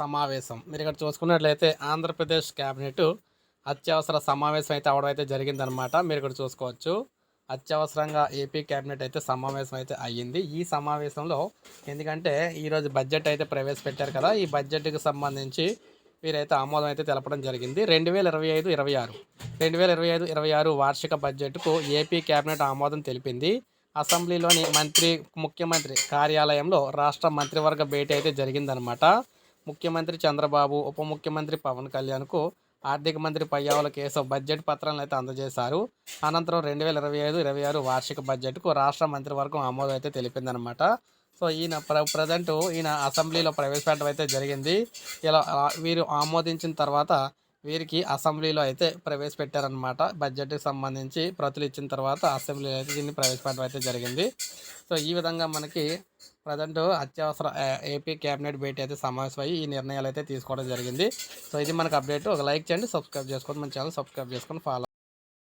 సమావేశం. మీరు ఇక్కడ చూసుకున్నట్లయితే ఆంధ్రప్రదేశ్ క్యాబినెట్ అత్యవసర సమావేశం అయితే అవడం అయితే జరిగిందనమాట మీరు ఇక్కడ చూసుకోవచ్చు. అత్యవసరంగా ఏపీ క్యాబినెట్ అయితే సమావేశం అయితే అయ్యింది. ఈ సమావేశంలో ఎందుకంటే ఈరోజు బడ్జెట్ అయితే ప్రవేశపెట్టారు కదా ఈ బడ్జెట్కి సంబంధించి వీరైతే ఆమోదం అయితే తెలపడం జరిగింది. రెండు వేల ఇరవై ఐదు ఇరవై ఆరు. రెండు వేల ఇరవై ఐదు ఇరవై ఆరు వార్షిక బడ్జెట్కు ఏపీ కేబినెట్ ఆమోదం తెలిపింది. అసెంబ్లీలోని మంత్రి ముఖ్యమంత్రి కార్యాలయంలో రాష్ట్ర మంత్రివర్గ భేటీ అయితే జరిగిందనమాట ముఖ్యమంత్రి చంద్రబాబు ఉప ముఖ్యమంత్రి పవన్ కళ్యాణ్కు ఆర్థిక మంత్రి పయ్యావుల కేశవ్ బడ్జెట్ పత్రాలను అయితే అందజేశారు. అనంతరం రెండు వేల ఇరవై ఐదు ఇరవై ఆరు వార్షిక బడ్జెట్కు రాష్ట్ర మంత్రివర్గం ఆమోదం అయితే తెలిపిందనమాట సో ఈయన ప్ర ప్రజెంట్ ఈయన అసెంబ్లీలో ప్రవేశపెట్టడం అయితే జరిగింది. ఇలా వీరు ఆమోదించిన తర్వాత వీరికి అసెంబ్లీలో అయితే ప్రవేశపెట్టారనమాట బడ్జెట్కి సంబంధించి ప్రతులు ఇచ్చిన తర్వాత అసెంబ్లీలో అయితే దీన్ని ప్రవేశపెట్టడం అయితే జరిగింది. సో ఈ విధంగా మనకి ప్రజెంట్ అత్యవసర ఏపీ క్యాబినెట్ భేటీ అయితే సమావేశం అయ్యి ఈ నిర్ణయాలు అయితే తీసుకోవడం జరిగింది. సో ఇది మనకు అప్డేట్. ఒక లైక్ చేయండి సబ్స్క్రైబ్ చేసుకోండి మన ఛానల్ సబ్స్క్రైబ్ చేసుకొని ఫాలో